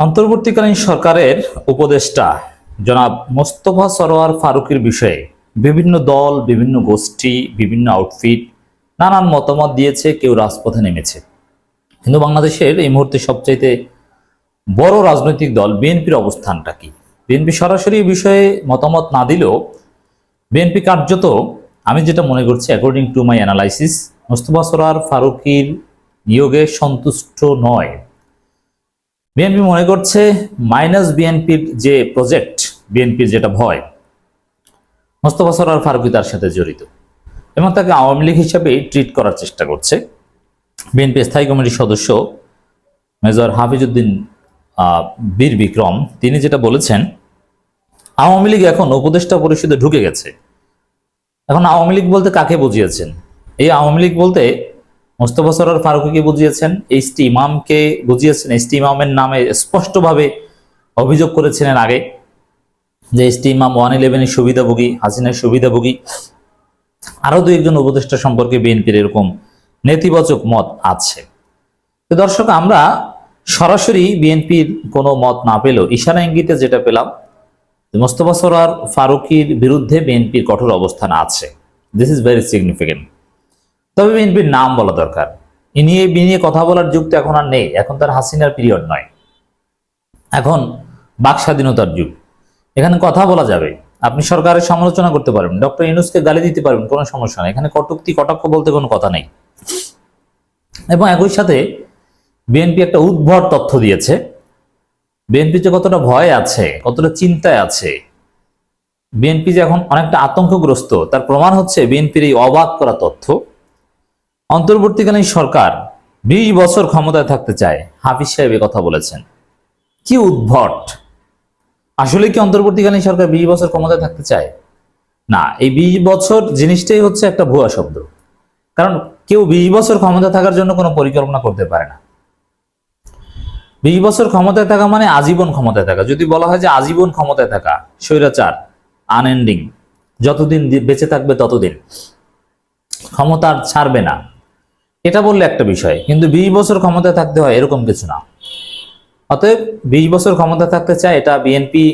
অন্তর্বর্তীকালীন সরকারের উপদেষ্টা জনাব মোস্তফা সরোয়ার ফারুকের বিষয়ে বিভিন্ন দল, বিভিন্ন গোষ্ঠী, বিভিন্ন আউটফিট নানান মতামত দিয়েছে, কেউ রাজপথে নেমেছে। কিন্তু বাংলাদেশের এই মুহূর্তে সবচাইতে বড় রাজনৈতিক দল বিএনপির অবস্থানটা কি? বিএনপি সরাসরি বিষয়ে মতামত না দিলেও বিএনপি কার্যত, আমি যেটা মনে করছি according to my analysis Mostafa Sarwar ফারুকির নিয়োগে সন্তুষ্ট নয়। বিএনপি মনে করছে মাইনাস বিএনপির যে প্রজেক্ট, বিএনপির যেটা ভয়, মোস্তফা সরোয়ার ফারুকি তার সাথে জড়িত এবং তাকে আওয়ামী লীগ হিসাবে ট্রিট করার চেষ্টা করছে। বিএনপি স্থায়ী কমিটির সদস্য মেজর হাফিজউদ্দিন বীর বিক্রম, তিনি যেটা বলেছেন, আওয়ামী লীগ এখন উপদেষ্টা পরিষদে ঢুকে গেছে। এখন আওয়ামী লীগ বলতে কাকে বুঝিয়েছেন? এই আওয়ামী লীগ বলতে মোস্তফা সরোয়ার ফারুকিকে বুঝিয়েছেন এইচ টি ইমামকে বুঝিয়েছেন এইচ টি ইমামের নামে স্পষ্টভাবে অভিযোগ করেছিলেন আগে যে এইচ টি ইমাম ওয়ান ইলেভেনের সুবিধাভোগী, হাসিনার সুবিধাভোগী, আরও দু একজন উপদেষ্টা সম্পর্কে বিএনপির এরকম নেতিবাচক মত আছে। তো দর্শক, আমরা সরাসরি বিএনপির কোনো মত না পেলেও ইশারা ইঙ্গিতে যেটা পেলাম মোস্তফা সরোয়ার ফারুকির বিরুদ্ধে বিএনপির কঠোর অবস্থান আছে। দিস ইজ ভেরি সিগনিফিকেন্ট তবে বিএনপির নাম বলা দরকার। এ নিয়ে নিয়ে কথা বলার যুগ তো এখন আর নেই, এখন তার হাসিনার পিরিয়ড নয়। এখন বাক স্বাধীনতার যুগ। এখানে কথা বলা যাবে। আপনি সরকারের সমালোচনা করতে পারবেন, ডক্টর ইউনুসকে গালি দিতে পারবেন, কোনো সমস্যা নেই। এখানে কটুক্তি, কটাক্ষ বলতে কোনো কথা নেই। এবং একই সাথে বিএনপি একটা উদ্ভট তথ্য দিয়েছে। বিএনপি যে কতটা ভয় আছে, কতটা চিন্তায় আছে, বিএনপি যে এখন অনেকটা আতঙ্কগ্রস্ত, তার প্রমাণ হচ্ছে বিএনপির এই অবাক করা তথ্য। অন্তর্বর্তীকালীন সরকার বিশ বছর ক্ষমতায় থাকতে চায়। হাফিজ সাহেব কথা বলেছেন। কি উদ্ভট! আসলে কি অন্তর্বর্তীকালীন সরকার বিশ বছর ক্ষমতায় থাকতে চায়? না, এই বিশ বছর জিনিসটাই হচ্ছে একটা ভুয়া শব্দ। কারণ কেউ বিশ বছর ক্ষমতা থাকার জন্য কোনো পরিকল্পনা করতে পারে না। বিশ বছর ক্ষমতায় থাকা মানে আজীবন ক্ষমতায় থাকা। যদি বলা হয় যে আজীবন ক্ষমতায় থাকা, স্বৈরাচার আনএন্ডিং যতদিন বেঁচে থাকবে ততদিন। ক্ষমতা ছাড়বে না। এটা বললে একটা বিষয়, কিন্তু বিশ বছর ক্ষমতা থাকতে হয় এরকম কিছু না। অতএব বিশ বছর ক্ষমতা থাকতে চায়, এটা বিএনপি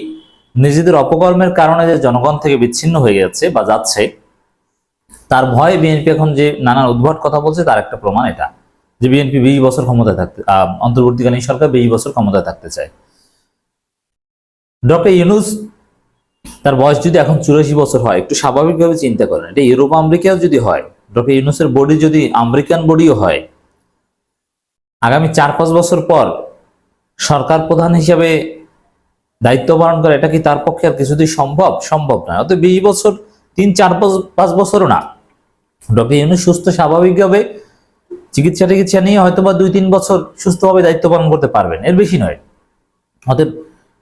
নিজেদের অপকর্মের কারণে যে জনগণ থেকে বিচ্ছিন্ন হয়ে যাচ্ছে বা যাচ্ছে, তার ভয়ে বিএনপি এখন যে নানান উদ্ভট কথা বলছে, তার একটা প্রমাণ এটা, যে বিএনপি বিশ বছর ক্ষমতায় থাকতে অন্তর্বর্তীকালীন সরকার বিশ বছর ক্ষমতায় থাকতে চায়। ডক্টর ইউনুস, তার বয়স যদি এখন চুরাশি বছর হয়, একটু স্বাভাবিকভাবে চিন্তা করেন, এটা ইউরোপ আমেরিকাও যদি হয় ডক্টর ইউনুসের বডি যদি আমেরিকান বডিও হয়, আগামী চার পাঁচ বছর পর সরকার প্রধান হিসাবে দায়িত্ব পালন করে, এটা কি তার পক্ষে আর কিছুতেই সম্ভব? সম্ভব নয়। অত বিশ বছর, তিন, চার, পাঁচ বছরও না। ডক্টর ইউনুস সুস্থ, স্বাভাবিকভাবে চিকিৎসা টিকিৎসা নিয়ে হয়তো বা দুই, তিন বছর সুস্থভাবে দায়িত্ব পালন করতে পারবেন। এর বেশি নয়। অতএব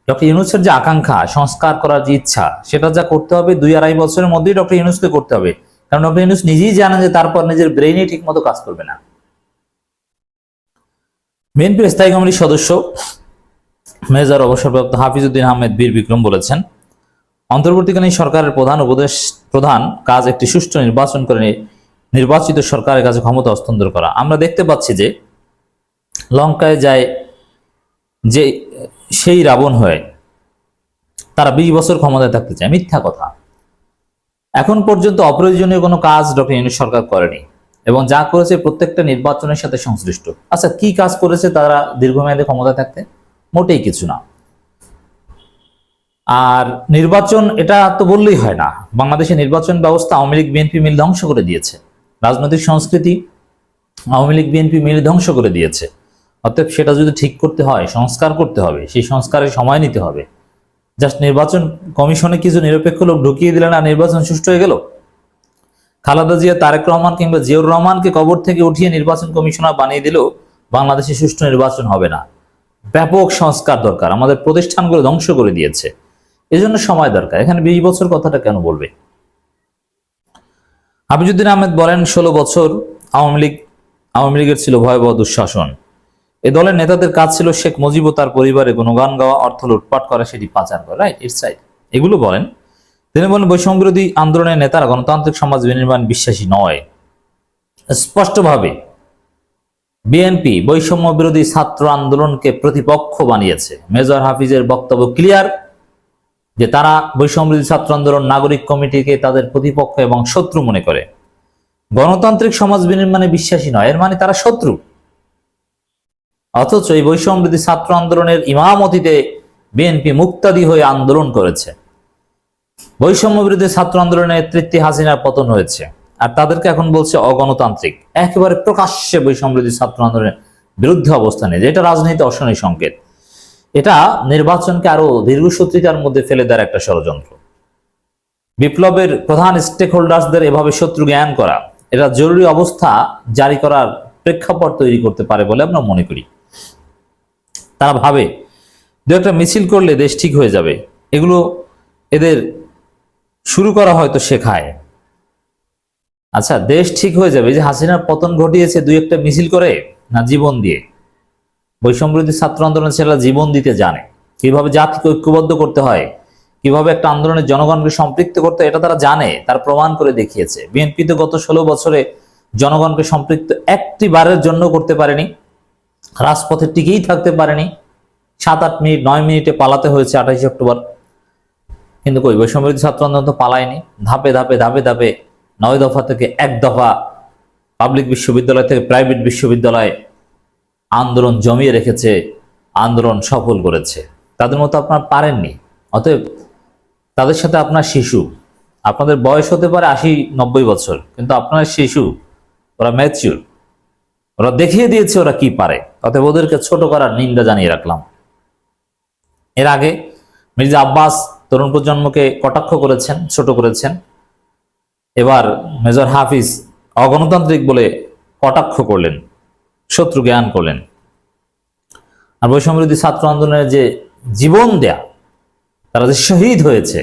ডক্টর ইউনুসের যে আকাঙ্ক্ষা, সংস্কার করার যে ইচ্ছা, সেটা যা করতে হবে, দুই, আড়াই বছরের মধ্যেই ডক্টর ইউনুসকে করতে হবে। কারণ ডক্টর নিজেই জানেন যে তারপর নিজের ব্রেইনে ঠিক মতো কাজ করবে না। বিএনপির স্থায়ী কমিটির সদস্য মেজর অবসরপ্রাপ্ত হাফিজউদ্দিন আহমেদ বীর বিক্রম বলেছেন, অন্তর্বর্তীকালীন সরকারের প্রধান উপদেশ, প্রধান কাজ একটি সুষ্ঠু নির্বাচন করে নির্বাচিত সরকারের কাছে ক্ষমতা হস্তান্তর করা। আমরা দেখতে পাচ্ছি যে লঙ্কায় যায় যে সেই রাবণ হয়ে তারা বিশ বছর ক্ষমতায় থাকতে চায়। মিথ্যা কথা। এখন পর্যন্ত অপ্রয়োজনীয় কোনো কাজ ডক্টর ইউনুস সরকার করেনি এবং যা করেছে প্রত্যেকটা নির্বাচনের সাথে সংশ্লিষ্ট। আচ্ছা কি কাজ করেছে তারা দীর্ঘমেয়াদে ক্ষমতা থাকতে? মোটেই কিছু না। আর নির্বাচন, এটা তো বললেই হয় না। বাংলাদেশের নির্বাচন ব্যবস্থা আওয়ামী লীগ, বিএনপি মিল ধ্বংস করে দিয়েছে। রাজনৈতিক সংস্কৃতি আওয়ামী লীগ, বিএনপি মিল ধ্বংস করে দিয়েছে। অতএব সেটা যদি ঠিক করতে হয়, সংস্কার করতে হবে, সেই সংস্কারের সময় নিতে হবে। জাস্ট নির্বাচন কমিশনে কিছু নিরপেক্ষ লোক ঢুকিয়ে দিলেন আর নির্বাচন সুষ্ঠু হয়ে গেল? খালেদা জিয়া, তারেক রহমান কিংবা জিয়াউর রহমানকে কবর থেকে উঠিয়ে নির্বাচন কমিশনার বানিয়ে দিলেও বাংলাদেশে সুষ্ঠু নির্বাচন হবে না। ব্যাপক সংস্কার দরকার, আমাদের প্রতিষ্ঠানগুলো ধ্বংস করে দিয়েছে। এজন্য সময় দরকার। এখানে বিশ বছর কথাটা কেন বলবে? হাফিজুদ্দিন আহমেদ বলেন, ষোলো বছর আওয়ামী লীগ, আওয়ামী লীগের ছিল ভয়াবহ দুঃশাসন। এ দলের নেতাদের কাজ ছিল শেখ মুজিব তার পরিবারে গুণগান গাওয়া, অর্থ লুটপাট করা, সেটি পাচার করা রাইট ইটস রাইট এগুলো বলেন তিনি বলেন বৈষম্য বিরোধী আন্দোলনের নেতারা গণতান্ত্রিক সমাজ বিনির্মাণ বিশ্বাসী নয়। স্পষ্টভাবে বিএনপি বৈষম্য বিরোধী ছাত্র আন্দোলনকে প্রতিপক্ষ বানিয়েছে। মেজর হাফিজের বক্তব্য ক্লিয়ার যে তারা বৈষম্য বিরোধী ছাত্র আন্দোলন, নাগরিক কমিটিকে তাদের প্রতিপক্ষ এবং শত্রু মনে করে। গণতান্ত্রিক সমাজ বিনির্মাণে বিশ্বাসী নয়, এর মানে তারা শত্রু। অথচ এই বৈষম্য ছাত্র আন্দোলনের ইমামতিতে বিএনপি মুক্তাদি হয়ে আন্দোলন করেছে। বৈষম্য বিরোধী ছাত্র আন্দোলনের নেতৃত্বে হাসিনার পতন হয়েছে। আর তাদেরকে এখন বলছে অগণতান্ত্রিক। একেবারে প্রকাশ্যে বৈষম্য বিরোধী ছাত্র আন্দোলনের বিরুদ্ধে অবস্থানে যেটা রাজনীতি অশনি সংকেত। এটা নির্বাচনকে আরও দীর্ঘসূত্রিতার মধ্যে ফেলে দেওয়ার একটা ষড়যন্ত্র। বিপ্লবের প্রধান স্টেক হোল্ডার্সদের এভাবে শত্রু জ্ঞান করা, এটা জরুরি অবস্থা জারি করার প্রেক্ষাপট তৈরি করতে পারে বলে আমরা মনে করি। তারা ভাবে, দু একটা মিছিল করলে দেশ ঠিক হয়ে যাবে। এগুলো এদের শুরু করা হয়তো শেখায়। আচ্ছা দেশ ঠিক হয়ে যাবে। যে হাসিনার পতন ঘটিয়েছে দুই একটা মিছিল করে না জীবন দিয়ে? বৈষম্যবিরোধী ছাত্র আন্দোলন ছেলেরা জীবন দিতে জানে। কীভাবে জাতিকে ঐক্যবদ্ধ করতে হয়? কীভাবে একটা আন্দোলনের জনগণকে সম্পৃক্ত করতে এটা তারা জানে, তার প্রমাণ করে দেখিয়েছে। বিএনপি তো গত ষোলো বছরে জনগণকে সম্পৃক্ত একটি বারের জন্য করতে পারেনি। রাজপথে টিকেই থাকতে পারেনি। সাত আট মিনিট, নয় মিনিটে পালাতে হয়েছে আঠাশে অক্টোবর। কিন্তু কই, বৈষম্যবিরোধী ছাত্র আন্দোলন তো পালায়নি। ধাপে ধাপে ধাপে ধাপে নয় দফা থেকে এক দফা পাবলিক বিশ্ববিদ্যালয় থেকে প্রাইভেট বিশ্ববিদ্যালয় আন্দোলন জমিয়ে রেখেছে, আন্দোলন সফল করেছে। তাদের মতো আপনার পারেননি। অতএব তাদের সাথে আপনার শিশু, আপনাদের বয়স হতে পারে আশি, নব্বই বছর, কিন্তু আপনার শিশু, ওরা ম্যাচিউর ওরা দেখিয়ে দিয়েছে ওরা কি পারে। অতএব ওদেরকে ছোট করার নিন্দা জানিয়ে রাখলাম। এর আগে মির্জা আব্বাস তরুণ প্রজন্মকে কটাক্ষ করেছেন, ছোট করেছেন। এবার মেজর হাফিজ অগণতান্ত্রিক বলে কটাক্ষ করলেন, শত্রু জ্ঞান করলেন। আর বৈষম্যবিরোধী ছাত্র আন্দোলনের যে জীবন দেয়া, তারা যে শহীদ হয়েছে,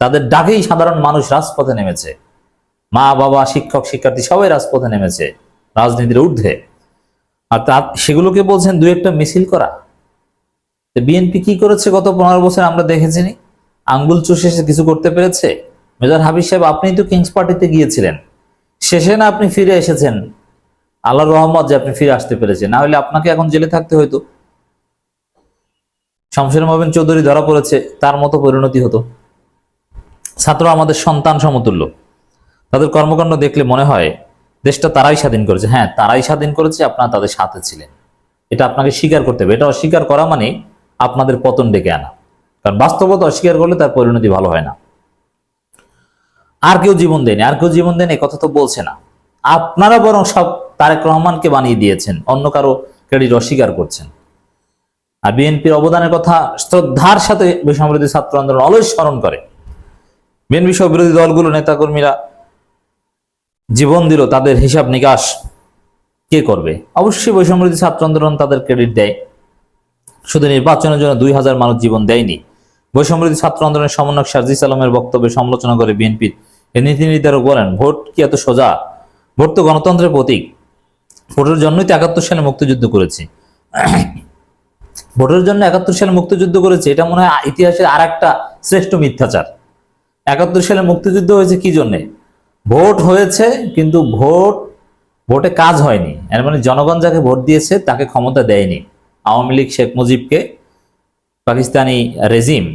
তাদের ডাকেই সাধারণ মানুষ রাজপথে নেমেছে। মা, বাবা, শিক্ষক, শিক্ষার্থী সবাই রাজপথে নেমেছে, রাজনীতির ঊর্ধ্বে। আর তা সেগুলোকে বলছেন দু একটা মিছিল করা। বিএনপি কি করেছে গত পনেরো বছর আমরা দেখেছি? আঙ্গুল চুষে সে কিছু করতে পেরেছে? মেজর হাবিজ সাহেব আপনি তো কিংস পার্টিতে গিয়েছিলেন। শেষে না আপনি ফিরে এসেছেন? আল্লাহ রহমত যে আপনি ফিরে আসতে পেরেছেন। না হলে আপনাকে এখন জেলে থাকতে হয়তো শামসুর মবিন চৌধুরী ধরা পড়েছে, তার মতো পরিণতি হতো। ছাত্র আমাদের সন্তান সমতুল্য। তাদের কর্মকাণ্ড দেখলে মনে হয় দেশটা তারাই স্বাধীন করেছে। হ্যাঁ তারাই স্বাধীন করেছে, আপনারা তাদের সাথে ছিলেন। এটা আপনাকে স্বীকার করতে হবে। এটা অস্বীকার করা মানে আপনাদের পতন ডেকে আনা। কারণ বাস্তবতা অস্বীকার করলে তার পরিণতি ভালো হয় না। আর কেউ জীবন দেয়নি। আর কেউ জীবন দেয়নি কথা তো বলছে না। আপনারা বরং সব তারেক রহমানকে বানিয়ে দিয়েছেন, অন্য কারও ক্রেডিট অস্বীকার করছেন। আর বিএনপির অবদানের কথা শ্রদ্ধার সাথে বিসম্প্রতি ছাত্র আন্দোলন অলয় স্মরণ করে। বিএনপি সহ বিরোধী দলগুলো, নেতাকর্মীরা জীবন দিল, তাদের হিসাব নিকাশ কে করবে? অবশ্যই বৈষম্যবিরোধী ছাত্র আন্দোলন তাদের ক্রেডিট দেয়। শুধু নির্বাচনের জন্য দুই হাজার মানুষ জীবন দেয়নি। বৈষম্যবিরোধী ছাত্র আন্দোলনের সমন্বয়ক সার্জিস আলমের বক্তব্যে সমালোচনা করে বিএনপির নীতি নির্ধারক বলেন, ভোট কি এত সোজা? ভোট তো গণতন্ত্রের প্রতীক। ভোটের জন্যই তো একাত্তর সালে মুক্তিযুদ্ধ করেছি। ভোটের জন্য একাত্তর সালে মুক্তিযুদ্ধ করেছে, এটা মনে হয় ইতিহাসের আর একটা শ্রেষ্ঠ মিথ্যাচার। একাত্তর সালে মুক্তিযুদ্ধ হয়েছে কি জন্যে? ভোট হয়েছে, কিন্তু ভোট, ভোটে কাজ হয়নি। এর মানে জনগণ যাকে ভোট দিয়েছে, তাকে ক্ষমতা দেয়নি। আওয়ামী লীগ শেখ মুজিবকে পাকিস্তানি রেজিম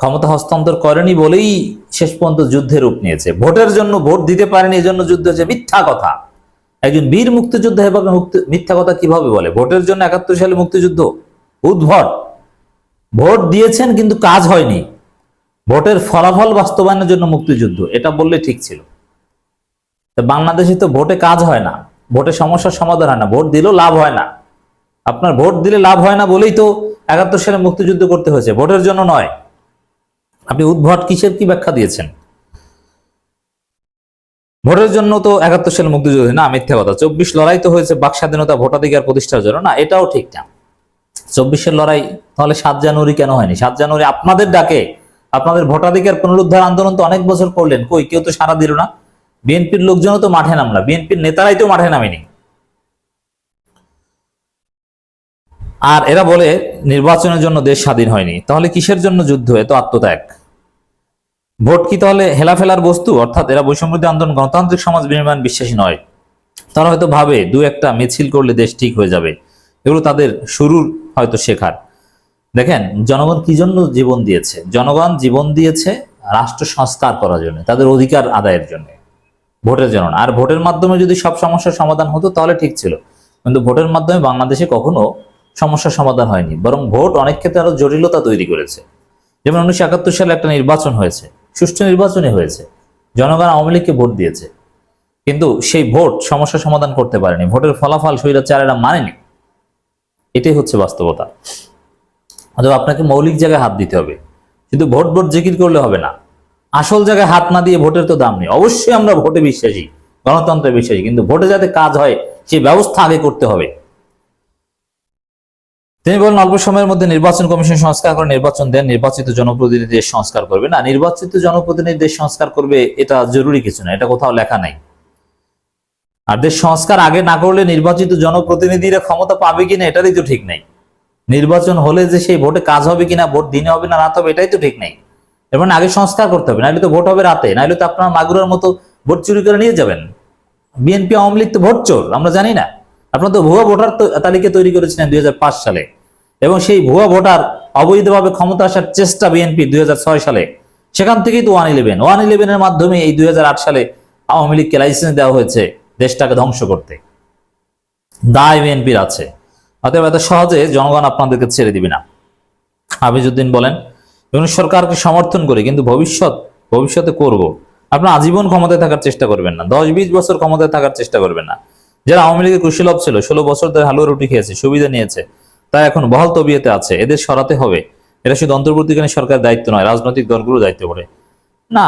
ক্ষমতা হস্তান্তর করেনি বলেই শেষ পর্যন্ত যুদ্ধের রূপ নিয়েছে। ভোটের জন্য ভোট দিতে পারেনি এই জন্য যুদ্ধ হচ্ছে মিথ্যা কথা। একজন বীর মুক্তিযোদ্ধা মুক্তি, মিথ্যা কথা কীভাবে বলে? ভোটের জন্য একাত্তর সালে মুক্তিযুদ্ধ? উদ্ভট। ভোট দিয়েছেন, কিন্তু কাজ হয়নি। ভোটের ফলাফল বাস্তবায়নের জন্য মুক্তিযুদ্ধ। এটা বললে ঠিক ছিল। তা বাংলাদেশে তো ভোটে কাজ হয় না, ভোটে সমস্যার সমাধান হয় না, ভোট দিলেও লাভ হয় না। আপনার ভোট দিলে লাভ হয় না বলেই তো একাত্তর সালে মুক্তিযুদ্ধ করতে হয়েছে, ভোটের জন্য নয়। আপনি উদ্ভট কিসের কি ব্যাখ্যা দিয়েছেন? ভোটের জন্য তো একাত্তর সালে মুক্তিযুদ্ধ না, মিথ্যা কথা। চব্বিশ লড়াই তো হয়েছে, বাক স্বাধীনতা ভোটাধিকার প্রতিষ্ঠার জন্য। না, এটাও ঠিক না। চব্বিশের লড়াই, তাহলে সাত জানুয়ারি কেন হয়নি? সাত জানুয়ারি আপনাদের ডাকে, আপনাদের ভোটাধিকার পুনরুদ্ধার আন্দোলন তো অনেক বছর করলেন। কই, কেউ তো সারা দিল না। বিএনপির লোকজনও তো মাঠে নামলা বিএনপির নেতারাই তো মাঠে নামেনি। আর এরা বলে, নির্বাচনের জন্য দেশ স্বাধীন হয়নি। তাহলে কিসের জন্য যুদ্ধ? এত আত্মত্যাগ। ভোট কি তাহলে হেলাফেলার বস্তু? অর্থাৎ এরা বৈষম্যদী আন্দোলন, গণতান্ত্রিক সমাজ বিনির্মাণ বিশ্বাসী নয়। তারা হয়তো ভাবে, দু একটা মিছিল করলে দেশ ঠিক হয়ে যাবে। এগুলো তাদের শুরুর হয়তো শেখার। দেখেন, জনগণ কি জন্য জীবন দিয়েছে? জনগণ জীবন দিয়েছে রাষ্ট্র সংস্কার করার জন্য, তাদের অধিকার আদায়ের জন্য। ভোটের জন্য আর ভোটের মাধ্যমে যদি সব সমস্যার সমাধান হতো, তাহলে ঠিক ছিল। কিন্তু ভোটের মাধ্যমে বাংলাদেশে কখনো সমস্যার সমাধান হয়নি। বরং ভোট অনেক ক্ষেত্রে আরও জটিলতা তৈরি করেছে। যেমন উনিশশো একাত্তর সালে একটা নির্বাচন হয়েছে। সুষ্ঠু নির্বাচনই হয়েছে। জনগণ আওয়ামী লীগকে ভোট দিয়েছে। কিন্তু সেই ভোট সমস্যা সমাধান করতে পারেনি। ভোটের ফলাফল স্বৈরাচারেরা মানেনি। এটাই হচ্ছে বাস্তবতা। অথবা আপনাকে মৌলিক জায়গায় হাত দিতে হবে। কিন্তু ভোট ভোট জিকির করলে হবে না। আসল জায়গায় হাত না দিয়ে ভোটের তো দাম নেই। অবশ্যই আমরা ভোটে বিশ্বাসী, গণতন্ত্রে বিশ্বাসী, কিন্তু ভোটে যাতে কাজ হয় সেই ব্যবস্থা আগে করতে হবে। তিনি বলেন, অল্প সময়ের মধ্যে নির্বাচন কমিশন সংস্কার করে নির্বাচন দেন, নির্বাচিত জনপ্রতিনিধি দেশ সংস্কার করবে। না, নির্বাচিত জনপ্রতিনিধি দেশ সংস্কার করবে, এটা জরুরি কিছু না, এটা কোথাও লেখা নাই। আর দেশ সংস্কার আগে না করলে নির্বাচিত জনপ্রতিনিধিরা ক্ষমতা পাবে কিনা, এটারই তো ঠিক নাই। নির্বাচন হলে যে সেই ভোটে কাজ হবে কিনা, ভোট দিনে হবে না রাত হবে, এটাই তো ঠিক নেই। মানে আগে সংস্কার করতে হবে, নাহলে তো ভোট হবে রাতে, নাহলে তো আপনার মাগুরার মতো ভোট চুরি করে নিয়ে যাবেন। বিএনপি আওয়ামী লীগ তো ভোট চোর, আমরা জানি না। আপনার তো ভুয়া ভোটার তালিকা তৈরি করেছিলেন দুই হাজার পাঁচ সালে। এবং সেই ভুয়া ভোটার অবৈধভাবে ক্ষমতা আসার চেষ্টা বিএনপি দুই হাজার ছয় সালে। সেখান থেকেই তো ওয়ান ইলেভেন। ওয়ান ইলেভেনের মাধ্যমে এই দুই হাজার আট সালে আওয়ামী লীগকে লাইসেন্স দেওয়া হয়েছে দেশটাকে ধ্বংস করতে। দায় বিএনপির আছে। অতএব এত সহজে জনগণ আপনাদেরকে ছেড়ে দিবে না। হাফিজুদ্দিন বলেন এবং সরকারকে সমর্থন করে, কিন্তু ভবিষ্যৎ, ভবিষ্যতে করব। আপনার আজীবন ক্ষমতায় থাকার চেষ্টা করবেন না। দশ বিশ বছর ক্ষমতায় থাকার চেষ্টা করবেন না। যারা আওয়ামী লীগের কুশীলভ ছিল, ষোলো বছর ধরে হালুয়া রুটি খেয়েছে, সুবিধা নিয়েছে তাই এখন বহাল তবিয়েতে আছে। এদের সরাতে হবে। এটা শুধু অন্তর্বর্তীকালীন সরকারের দায়িত্ব নয়, রাজনৈতিক দলগুলো দায়িত্ব পড়ে। না,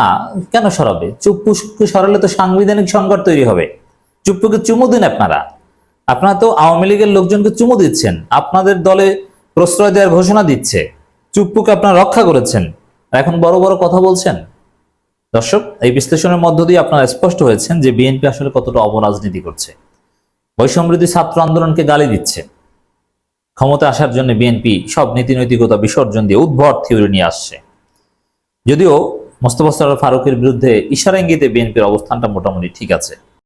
কেন সরাবে? চুপ্পুকে সরালে তো সাংবিধানিক সংকট তৈরি হবে। চুপ্পুকে চুমু দিন আপনারা। আপনারা তো আওয়ামী লীগের লোকজনকে চুমু দিচ্ছেন। আপনাদের দলে প্রশ্রয় দেওয়ার ঘোষণা দিচ্ছে। চুপ্পুকে আপনারা রক্ষা করেছেন। এখন বড় বড় কথা বলছেন। দর্শক, এই বিশ্লেষণের মধ্য দিয়ে আপনারা স্পষ্ট হয়েছেন যে বিএনপি আসলে কতটা অপরাজনীতি করছে। বৈষম্যবৃদ্ধি ছাত্র আন্দোলনকে গালি দিচ্ছে। ক্ষমতা আসার জন্য বিএনপি সব নীতি নৈতিকতা বিসর্জন দিয়ে উদ্ভট থিওরি নিয়ে আসছে। যদিও মোস্তফা সরোয়ার ফারুকের বিরুদ্ধে ইশারা ইঙ্গিতে বিএনপির অবস্থানটা মোটামুটি ঠিক আছে।